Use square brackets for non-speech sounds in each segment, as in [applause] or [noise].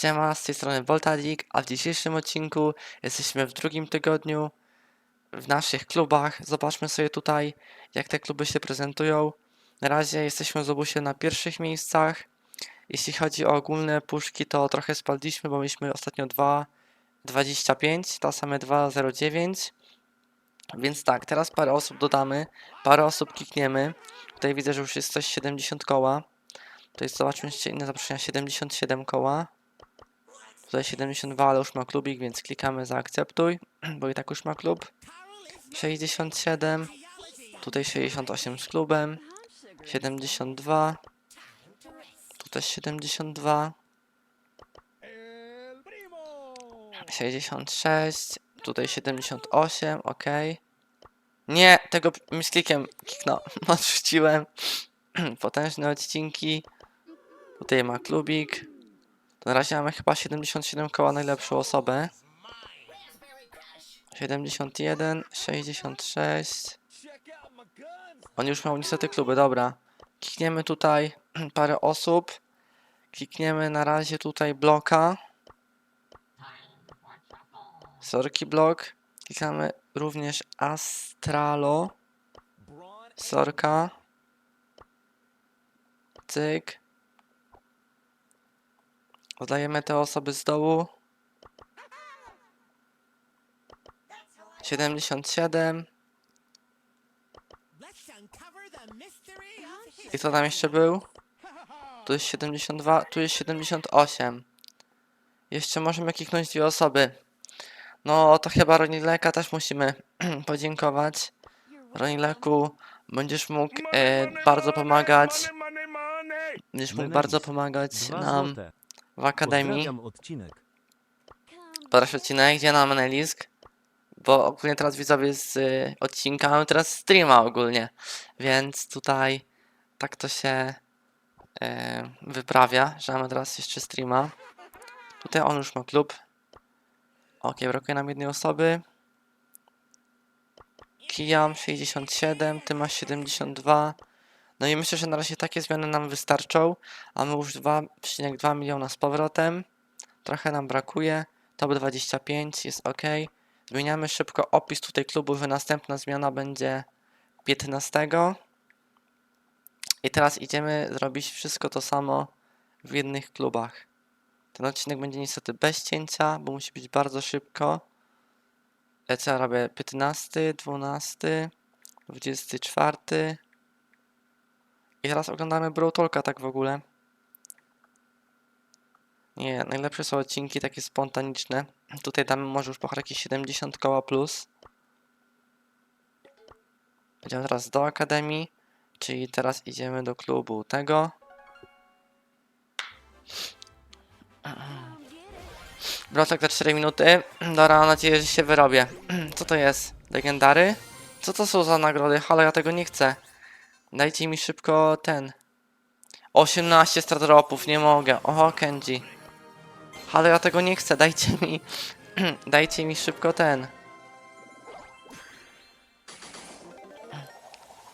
Siema, z tej strony Voltadzik, a w dzisiejszym odcinku jesteśmy w drugim tygodniu w naszych klubach. Zobaczmy sobie tutaj, jak te kluby się prezentują. Na razie jesteśmy z obusie na pierwszych miejscach. Jeśli chodzi o ogólne puszki, to trochę spadliśmy, bo mieliśmy ostatnio 2,25, teraz mamy 2,09. Więc tak, teraz parę osób dodamy, parę osób klikniemy. Tutaj widzę, że już jest coś 70 koła. Tutaj zobaczmy jeszcze inne zaproszenia, 77 koła. Tutaj 72, ale już ma klubik, więc klikamy zaakceptuj, [clears throat] bo i tak już ma klub. 67, tutaj 68 z klubem, 72, tu też 72, 66, tutaj 78, ok. Nie, tego misklikiem kliknął, [laughs] odrzuciłem. [clears throat] Potężne odcinki. Tutaj ma klubik. Na razie mamy chyba 77 koła najlepszą osobę. 71, 66. On już miał niestety kluby, dobra. Klikniemy tutaj [clears throat] parę osób. Klikniemy na razie tutaj bloka. Sorki blok. Klikamy również Astralo. Sorka. Cyk. Dodajemy te osoby z dołu. 77. I co tam jeszcze był? Tu jest 72, tu jest 78. Jeszcze możemy kliknąć dwie osoby. No to chyba Ronileka też musimy [clears throat] podziękować. Ronileku, będziesz mógł e, bardzo pomagać. Będziesz mógł bardzo pomagać nam. W Akademii. Pozdrawiam odcinek. Proszę odcinek, gdzie na Menelisk? Bo ogólnie teraz widzowie z y, odcinka mamy teraz streama ogólnie, więc tutaj tak to się y, wyprawia, że mamy teraz jeszcze streama. Tutaj on już ma klub. Ok, brakuje nam jednej osoby. Kijam 67, ty masz 72. No i myślę, że na razie takie zmiany nam wystarczą. Mamy już 2,2 miliona z powrotem. Trochę nam brakuje. Top 25 jest ok. Zmieniamy szybko opis tutaj klubu, że następna zmiana będzie 15. I teraz idziemy zrobić wszystko to samo w jednych klubach. Ten odcinek będzie niestety bez cięcia, bo musi być bardzo szybko. E, Co robię? 15, 12, 24. I teraz oglądamy Brawl Talka tak w ogóle. Nie, najlepsze są odcinki takie spontaniczne. Tutaj damy może już po jakieś 70 koła plus. Idziemy teraz do Akademii, czyli teraz idziemy do klubu tego. Wrocław za 4 minuty. Dobra, mam nadzieję, że się wyrobię. [clears throat] Co to jest? Legendary? Co to są za nagrody? Halo, ja tego nie chcę. Dajcie mi szybko ten. 18 stratropów, nie mogę. Oho, Kenji. Ale ja tego nie chcę, dajcie mi. [clears throat] dajcie mi szybko ten.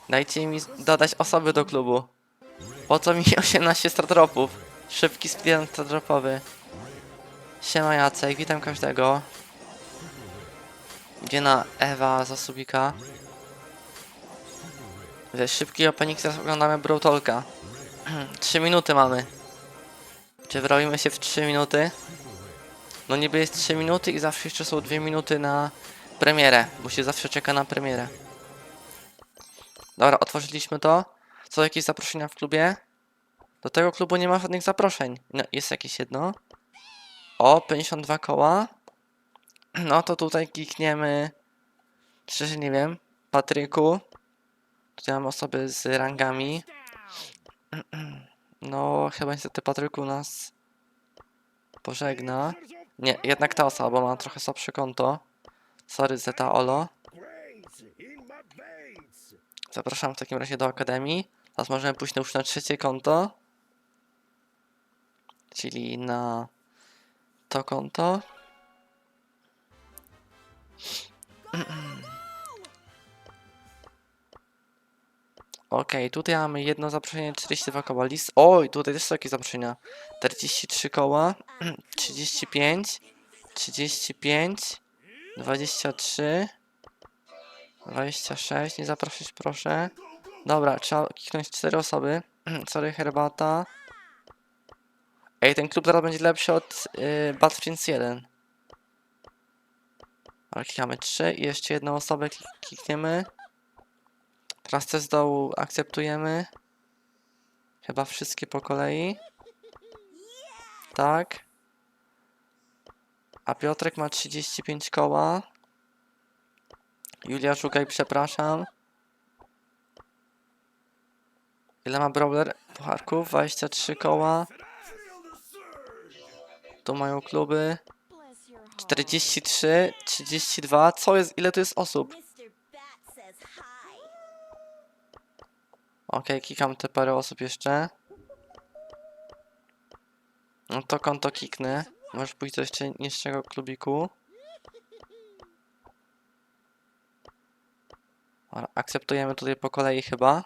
Dajcie mi dodać osoby do klubu. Po co mi [laughs] 18 stardropów? Szybki speedrun stardropowy. Siema Jacek, witam każdego. Gdzie na Ewa Zasubika? Ze szybki opening teraz oglądamy Brawl Talka. 3 minuty mamy. Czy wyrobimy się w 3 minuty? No niby jest 3 minuty i zawsze jeszcze są 2 minuty na premierę, bo się zawsze czeka na premierę. Dobra, otworzyliśmy to. Są jakieś zaproszenia w klubie? Do tego klubu nie ma żadnych zaproszeń. No, jest jakieś jedno. O, 52 koła. [clears throat] No to tutaj klikniemy. Szczerze nie wiem. Patryku. Tutaj mam osoby z rangami. [clears throat] No, chyba niestety Patryku nas pożegna. Nie, jednak ta osoba, bo ma trochę słabsze konto. Sorry, Zeta Olo. Zapraszam w takim razie do Akademii. Teraz możemy pójść już na trzecie konto. Czyli na to konto. [clears throat] Okej, tutaj mamy jedno zaproszenie, 42 koła list. Oj, tutaj też są jakieś zaproszenia. 43 koła, 35, 35, 23, 26, nie zaprosić proszę. Dobra, trzeba kliknąć 4 osoby. [clears throat] Sorry, herbata. Ej, ten klub zaraz będzie lepszy od yy, Bad Prince 1. Dobra, klikamy 3 i jeszcze jedną osobę klik klikniemy. Te z dołu akceptujemy. Chyba wszystkie po kolei. Tak. A Piotrek ma 35 koła. Julia Szukaj, przepraszam. Ile ma Brawler pucharków? 23 koła. Tu mają kluby. 43, 32. Co jest? Ile to jest osób? Okej, klikam te parę osób jeszcze. No to konto kiknę. Możesz pójść do jeszcze niższego klubiku. Akceptujemy tutaj po kolei chyba.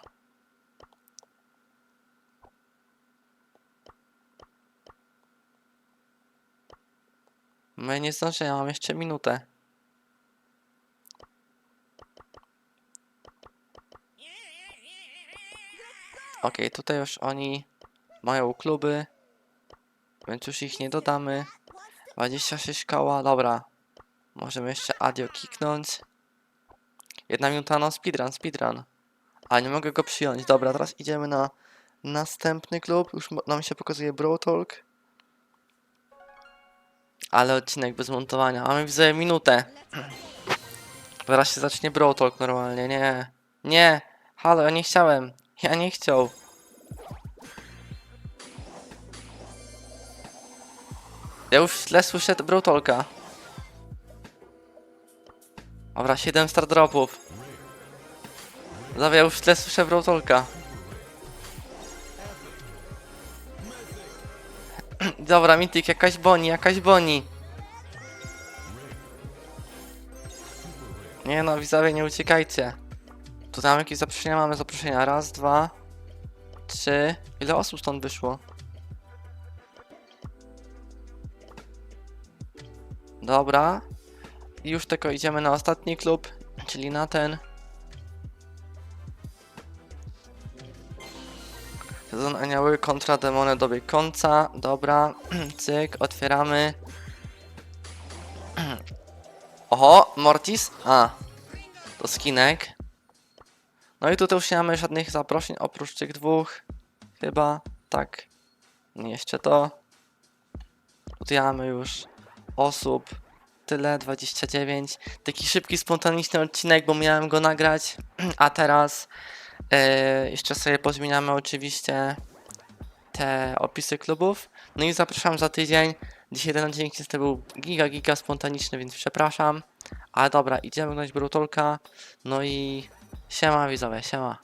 My nie zdążymy, ja mam jeszcze minutę. Okej, tutaj już oni mają kluby, więc już ich nie dodamy. 26 koła, dobra. Możemy jeszcze adio kiknąć. Jedna minuta na speedrun, speedrun. A nie mogę go przyjąć. Dobra, teraz idziemy na następny klub. Już nam się pokazuje Bro Talk. Ale odcinek bez montowania. Mamy widzę minutę. Zaraz się zacznie Bro Talk normalnie. Nie. Nie. Halo, ja nie chciałem. Ja nie chciał. Ja już źle słyszę Bro Talka. Dobra, 7 star dropów. Dobra, ja już źle słyszę Bro Talka. [clears throat] Dobra, Mitik, jakaś boni, jakaś boni. Nie no, widzowie, nie uciekajcie. Tu tam jakieś zaproszenia, mamy zaproszenia. Raz, dwa, trzy. Ile osób stąd wyszło? Dobra. I już tylko idziemy na ostatni klub, czyli na ten. Sezon anioły kontra demony dobiegł końca. Dobra, [clears throat] cyk, otwieramy. [clears throat] Oho, Mortis? A, to skinek. No i tutaj już nie mamy żadnych zaproszeń oprócz tych dwóch. Chyba, tak. Jeszcze to. Tutaj mamy już osób. Tyle, 29. Taki szybki, spontaniczny odcinek, bo miałem go nagrać. [clears throat] A teraz e, jeszcze sobie pozmieniamy oczywiście te opisy klubów. No i zapraszam za tydzień. Dzisiaj ten odcinek niestety był giga, giga spontaniczny, więc przepraszam. Ale dobra, idziemy gnąć Brutolka. No i 先吗，比早呗，先吗。